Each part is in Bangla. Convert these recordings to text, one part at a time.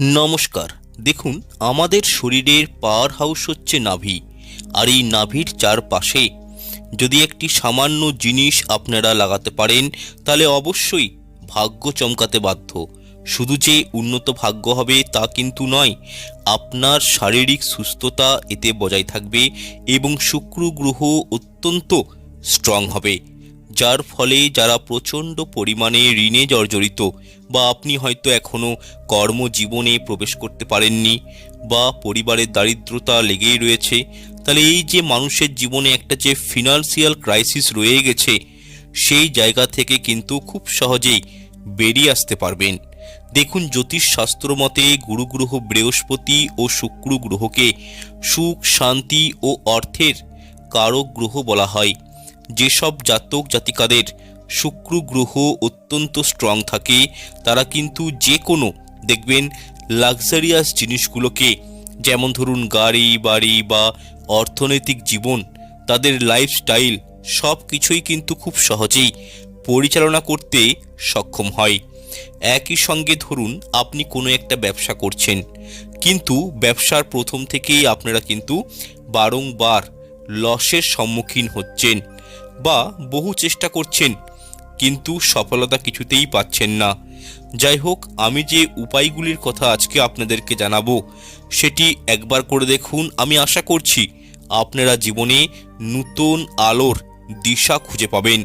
নমস্কার। দেখুন, আমাদের শরীরের পাওয়ার হাউস হচ্ছে নাভি। আর এই নাভির চারপাশে যদি একটি সামান্য জিনিস আপনারা লাগাতে পারেন, তাহলে অবশ্যই ভাগ্য চমকাতে বাধ্য। শুধু যে উন্নত ভাগ্য হবে তা কিন্তু নয়, আপনার শারীরিক সুস্থতা এতে বজায় থাকবে এবং শুক্র গ্রহ অত্যন্ত স্ট্রং হবে। যার ফলে যারা প্রচণ্ড পরিমাণে ঋণে জর্জরিত বা আপনি হয়তো এখনও কর্মজীবনে প্রবেশ করতে পারেননি বা পরিবারের দারিদ্রতা লেগেই রয়েছে, তাহলে এই যে মানুষের জীবনে একটা যে ফিনান্সিয়াল ক্রাইসিস রয়ে গেছে, সেই জায়গা থেকে কিন্তু খুব সহজেই বেরিয়ে আসতে পারবেন। দেখুন জ্যোতিষ শাস্ত্র মতে গুরুগ্রহ বৃহস্পতি ও শুক্র গ্রহকে সুখ, শান্তি ও অর্থের কারক গ্রহ বলা হয়। যেসব জাতক জাতিকাদের শুক্র গ্রহ অত্যন্ত স্ট্রং থাকে, তারা কিন্তু যে কোনো দেখবেন লাক্সারিয়াস জিনিসগুলোকে, যেমন ধরুন গাড়ি, বাড়ি বা অর্থনৈতিক জীবন, তাদের লাইফস্টাইল সব কিছুই কিন্তু খুব সহজেই পরিচালনা করতে সক্ষম হয়। একই সঙ্গে ধরুন, আপনি কোনো একটা ব্যবসা করছেন, কিন্তু ব্যবসার প্রথম থেকেই আপনারা কিন্তু বারংবার লসের সম্মুখীন হচ্ছেন। বা বহু চেষ্টা করছেন, কিন্তু সফলতা কিছুতেই পাচ্ছেন না। যাই হোক, আমি যে উপায়গুলির কথা আজকে আপনাদেরকে জানাব, সেটি একবার করে দেখুন। আমি আশা করছি আপনারা জীবনে নূতন আলোর দিশা খুঁজে পাবেন।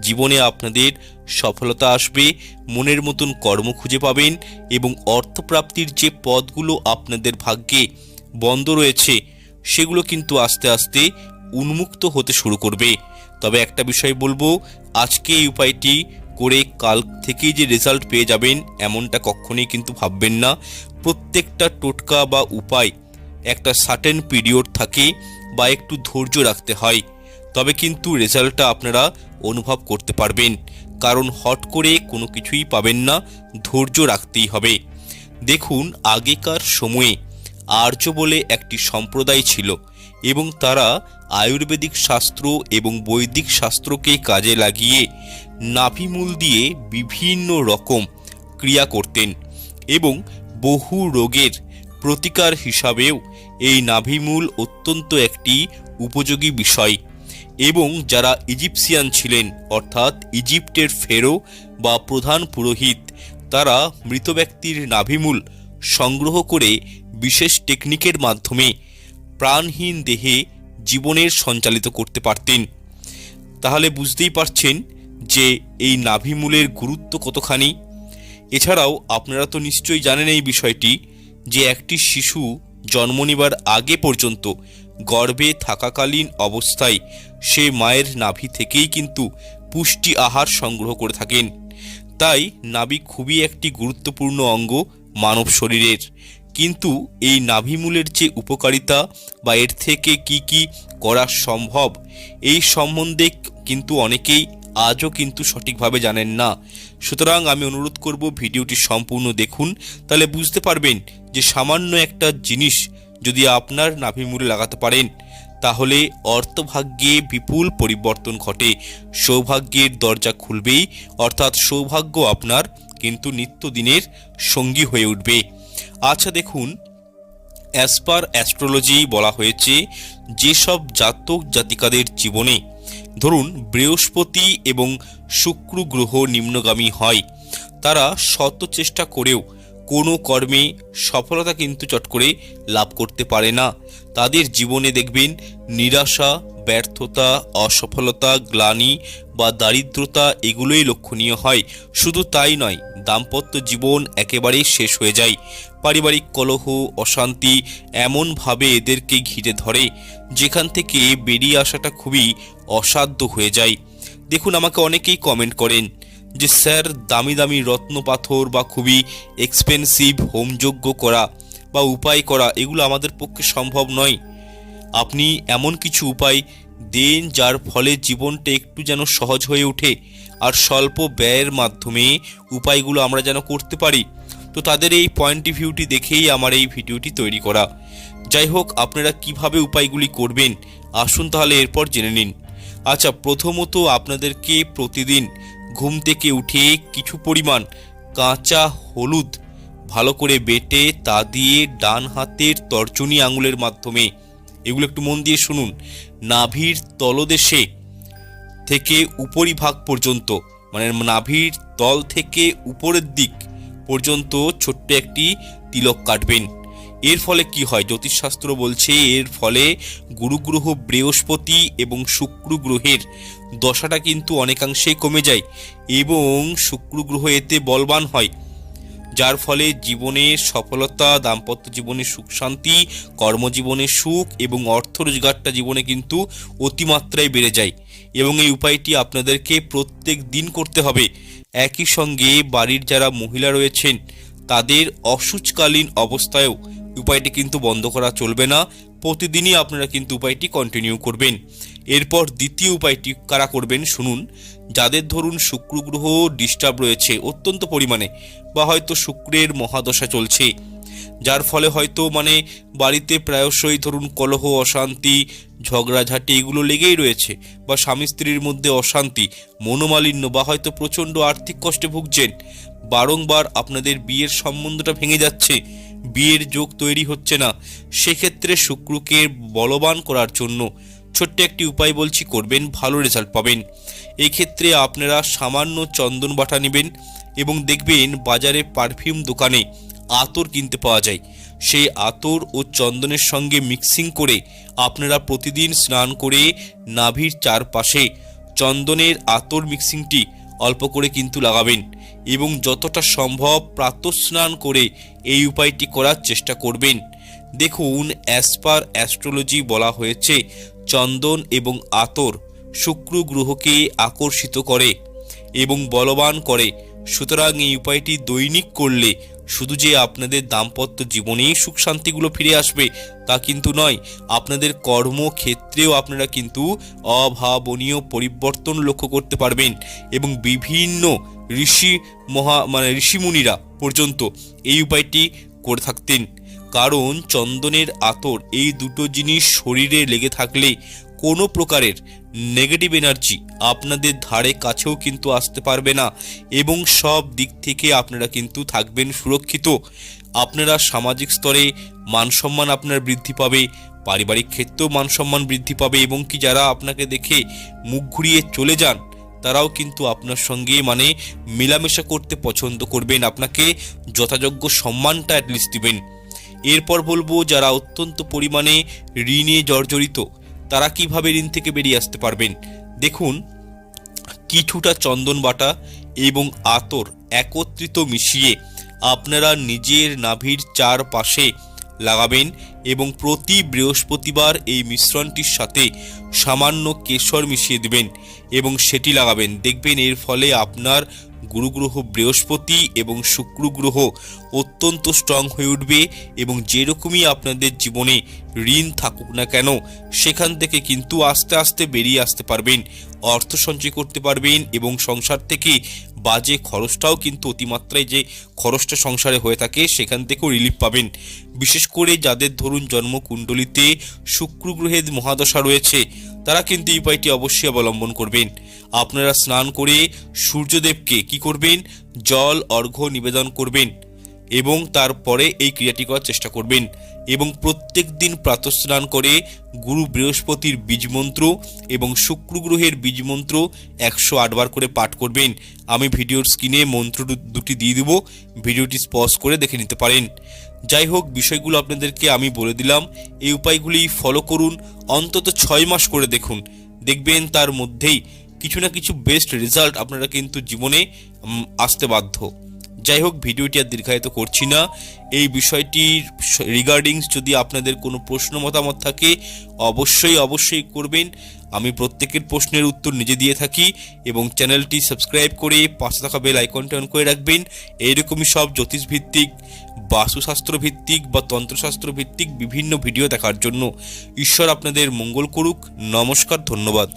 জীবনে আপনাদের সফলতা আসবে, মনের মতন কর্ম খুঁজে পাবেন এবং অর্থপ্রাপ্তির যে পদগুলো আপনাদের ভাগ্যে বন্ধ রয়েছে, সেগুলো কিন্তু আস্তে আস্তে উন্মুক্ত হতে শুরু করবে। তবে একটা বিষয় বলব, আজকে এই উপায়টি করে কাল থেকেই যে রেজাল্ট পেয়ে যাবেন এমনটা কখনোই কিন্তু ভাববেন না। প্রত্যেকটা টোটকা বা উপায় একটা সার্টেন পিরিয়ড থাকে বা একটু ধৈর্য রাখতে হয়, তবে কিন্তু রেজাল্টটা আপনারা অনুভব করতে পারবেন। কারণ হট করে কোনো কিছুই পাবেন না, ধৈর্য রাখতেই হবে। দেখুন, আগেকার সময়ে আর্য বলে একটি সম্প্রদায় ছিল এবং তারা আয়ুর্বেদিক শাস্ত্র এবং বৈদিক শাস্ত্রকে কাজে লাগিয়ে নাভিমূল দিয়ে বিভিন্ন রকম ক্রিয়া করতেন এবং বহু রোগের প্রতিকার হিসাবেও এই নাভিমূল অত্যন্ত একটি উপযোগী বিষয়। এবং যারা ইজিপসিয়ান ছিলেন, অর্থাৎ ইজিপ্টের ফেরো বা প্রধান পুরোহিত, তারা মৃত ব্যক্তির নাভিমূল সংগ্রহ করে বিশেষ টেকনিকের মাধ্যমে প্রাণহীন দেহে জীবনের সঞ্চালিত করতে পারতেন। তাহলে বুঝতেই পারছেন যে এই নাভিমূলের গুরুত্ব কতখানি। এছাড়াও আপনারা তো নিশ্চয়ই জানেন এই বিষয়টি যে একটি শিশু জন্ম নেবার আগে পর্যন্ত গর্ভে থাকাকালীন অবস্থায় সে মায়ের নাভি থেকেই কিন্তু পুষ্টি আহার সংগ্রহ করে থাকেন। তাই নাভি খুবই একটি গুরুত্বপূর্ণ অঙ্গ মানব শরীরের। কিন্তু এই নাভিমূলের যে উপকারিতা বা এর থেকে কি কি করা সম্ভব, এই সম্বন্ধে কিন্তু অনেকেই আজও কিন্তু সঠিকভাবে জানেন না। সুতরাং আমি অনুরোধ করব ভিডিওটি সম্পূর্ণ দেখুন, তাহলে বুঝতে পারবেন যে সামান্য একটা জিনিস যদি আপনার নাভিমূলে লাগাতে পারেন, তাহলে অর্থভাগ্যে বিপুল পরিবর্তন ঘটে। সৌভাগ্যের দরজা খুলবেই, অর্থাৎ সৌভাগ্য আপনার কিন্তু নিত্যদিনের সঙ্গী হয়ে উঠবে। আচ্ছা দেখুন অ্যাজ পার অ্যাস্ট্রোলজি বলা হয়েছে, যেসব জাতক জাতিকাদের জীবনে, ধরুন বৃহস্পতি এবং শুক্র গ্রহ নিম্নগামী হয়, তারা শত চেষ্টা করেও কোনো কর্মে সফলতা কিন্তু চট করে লাভ করতে পারে না। তাদের জীবনে দেখবেন নিরাশা, ব্যর্থতা, অসফলতা, গ্লানি বা দারিদ্রতা এগুলোই লক্ষণীয় হয়। শুধু তাই নয়, দাম্পত্য জীবন একেবারেই শেষ হয়ে যায়। পারিবারিক কলহ, অশান্তি এমনভাবে এদেরকে ঘিরে ধরে, যেখান থেকে বেরিয়ে আসাটা খুবই অসাধ্য হয়ে যায়। দেখুন, আমাকে অনেকেই কমেন্ট করেন যে স্যার দামি দামি রত্ন পাথর বা খুবই এক্সপেন্সিভ হোমযোগ্য করা বা উপায় করা, এগুলো আমাদের পক্ষে সম্ভব নয়। আপনি এমন কিছু উপায় দেন যার ফলে জীবনটা একটু যেন সহজ হয়ে ওঠে আর স্বল্প ব্যয়ের মাধ্যমে উপায়গুলো আমরা যেন করতে পারি। তো তাদের এই পয়েন্ট ভিউটি দেখেই আমার এই ভিডিওটি তৈরি করা। যাই হোক, আপনারা কীভাবে উপায়গুলি করবেন? আসুন তাহলে এরপর জেনে নিন। আচ্ছা প্রথমত আপনাদেরকে প্রতিদিন ঘুম থেকে উঠে কিছু পরিমাণ কাঁচা হলুদ ভালো করে বেটে তা দিয়ে ডান হাতের তর্জনী আঙুলের মাধ্যমে, এগুলো একটু মন দিয়ে শুনুন, নাভির তলদেশে থেকে উপরিভাগ পর্যন্ত মানে নাভির তল থেকে উপরের দিক পর্যন্ত ছোট্ট একটি তিলক কাটবেন। এর ফলে কি হয়? জ্যোতিষশাস্ত্র বলছে এর ফলে গুরুগ্রহ বৃহস্পতি এবং শুক্র গ্রহের দশাটা কিন্তু অনেকাংশেই কমে যায় এবং শুক্র গ্রহ এতে বলবান হয়। যার ফলে জীবনের সফলতা, দাম্পত্য জীবনে সুখ, শান্তি, কর্মজীবনে সুখ এবং অর্থ রোজগারটা জীবনে কিন্তু অতিমাত্রায় বেড়ে যায় এবং এই উপায়টি আপনাদেরকে প্রত্যেক দিন করতে হবে। একই সঙ্গে বাড়ির যারা মহিলা রয়েছেন, তাদের অসুচকালীন অবস্থায়ও উপায়টি কিন্তু বন্ধ করা চলবে না। প্রতিদিনই আপনারা কিন্তু উপায়টি কন্টিনিউ করবেন। এরপর দ্বিতীয় উপায়টি কারা করবেন শুনুন। যাদের ধরুন শুক্র গ্রহ ডিস্টার্ব রয়েছে অত্যন্ত পরিমাণে বা হয়তো শুক্রের মহাদশা চলছে। যার ফলে হয়তো মানে বাড়িতে প্রায়শই ধরুন কলহ, অশান্তি, ঝগড়াঝাটি এগুলো লেগেই রয়েছে বা স্বামী স্ত্রীর মধ্যে অশান্তি, মনোমালিন্য বা হয়তো প্রচণ্ড আর্থিক কষ্টে ভুগছেন। বারংবার আপনাদের বিয়ের সম্বন্ধটা ভেঙে যাচ্ছে, বিয়ের যোগ তৈরি হচ্ছে না। সেক্ষেত্রে শুক্রকে বলবান করার জন্য ছোট্ট একটি উপায় বলছি, করবেন, ভালো রেজাল্ট পাবেন। এই ক্ষেত্রে আপনারা সামান্য চন্দন বাটা নেবেন এবং দেখবেন বাজারে পারফিউম দোকানে আতর কিনতে পাওয়া যায়। সেই আতর ও চন্দনের সঙ্গে মিক্সিং করে আপনারা প্রতিদিন স্নান করে নাভির চারপাশে চন্দনের আতর মিক্সিংটি অল্প করে কিন্তু লাগাবেন এবং যতটা সম্ভব প্রাতঃস্নান করে এই উপায়টি করার চেষ্টা করবেন। দেখুন অ্যাজ পার অ্যাস্ট্রোলজি বলা হয়েছে চন্দন এবং আতর শুক্র গ্রহকে আকর্ষিত করে এবং বলবান করে। সুতরাং এই উপায়টি দৈনিক করলে শুধু যে আপনাদের দাম্পত্য জীবনেই সুখ শান্তিগুলো ফিরে আসবে তা কিন্তু নয়, আপনাদের কর্মক্ষেত্রেও আপনারা কিন্তু অভাবনীয় পরিবর্তন লক্ষ্য করতে পারবেন এবং বিভিন্ন ঋষি মহা মানে ঋষিমুনিরা পর্যন্ত এই উপায়টি করে থাকতেন। কারণ চন্দনের আতর এই দুটো জিনিস শরীরে লেগে থাকলে কোনো প্রকারের নেগেটিভ এনার্জি আপনাদের ধারে কাছেও কিন্তু আসতে পারবে না এবং সব দিক থেকে আপনারা কিন্তু থাকবেন সুরক্ষিত। আপনারা সামাজিক স্তরে মান সম্মান আপনার বৃদ্ধি পাবে, পারিবারিক ক্ষেত্রেও মান সম্মান বৃদ্ধি পাবে এবং কি যারা আপনাকে দেখে মুখ ঘুরিয়ে চলে যান, তারাও কিন্তু আপনার সঙ্গে মানে মেলামেশা করতে পছন্দ করবেন। আপনাকে যথাযোগ্য সম্মানটা অ্যাটলিস্ট দিবেন। এরপর বলব, যারা অত্যন্ত পরিমাণে ঋণে জর্জরিত, তারা কীভাবে ঋণ থেকে বেরিয়ে আসতে পারবেন? দেখুন, কিছুটা চন্দন বাটা এবং আতর একত্রিত মিশিয়ে আপনারা নিজের নাভির চারপাশে লাগাবেন এবং প্রতি বৃহস্পতিবার এই মিশ্রণটির সাথে সামান্য কেশর মিশিয়ে দেবেন এবং সেটি লাগাবেন। দেখবেন এর ফলে আপনার গুরুগ্রহ বৃহস্পতি এবং শুক্র গ্রহ অত্যন্ত স্ট্রং হয়ে উঠবে এবং যেরকমই আপনাদের জীবনে ঋণ থাকুক না কেন, সেখান থেকে কিন্তু আস্তে আস্তে বেরিয়ে আসতে পারবেন অর্থ সঞ্চয় করতে পারবেন এবং সংসার থেকে বাজে খরচটাও কিন্তু অতিমাত্রায় যে খরচটা সংসারে হয়ে থাকে, সেখান থেকেও রিলিফ পাবেন। বিশেষ করে যাদের ধরুন জন্মকুণ্ডলিতে শুক্র গ্রহের মহাদশা রয়েছে, তারা কিন্তু এই উপায়টি অবশ্যই অবলম্বন করবেন। আপনারা স্নান করে সূর্যদেবকে কি করবেন? জল, অর্ঘ্য নিবেদন করবেন। এবং তারপরে এই ক্রিয়াটি করার চেষ্টা করবেন। এবং প্রত্যেক দিন প্রাতঃস্নান করে গুরু বৃহস্পতির বীজমন্ত্র এবং শুক্র গ্রহের বীজমন্ত্র একশো আটবার করে পাঠ করবেন। আমি ভিডিওর স্ক্রিনে মন্ত্র দুটি দিয়ে দেবো। ভিডিওটি স্পজ করে দেখে নিতে পারেন। যাই হোক, বিষয়গুলো আপনাদেরকে আমি বলে দিলাম। এই উপায়গুলি ফলো করুন, অন্তত ছয় মাস করে দেখুন। দেখবেন তার মধ্যেই কিছু না কিছু বেস্ট রেজাল্ট আপনারা কিন্তু জীবনে আসতে বাধ্য। যাই হোক, ভিডিওটি আর দীর্ঘায়িত করছি না। এই বিষয়টির রিগার্ডিংস যদি আপনাদের কোনো প্রশ্ন, মতামত থাকে, অবশ্যই অবশ্যই করবেন। আমি প্রত্যেকের প্রশ্নের উত্তর নিজে দিয়ে থাকি এবং চ্যানেলটি সাবস্ক্রাইব করে পাশে থাকা বেল আইকনটি অন করে রাখবেন। এইরকমই সব জ্যোতিষভিত্তিক বাস্তুশাস্ত্র ভিত্তিক বা তন্ত্রশাস্ত্র ভিত্তিক বিভিন্ন ভিডিও দেখার জন্য। ঈশ্বর আপনাদের মঙ্গল করুক। নমস্কার, ধন্যবাদ।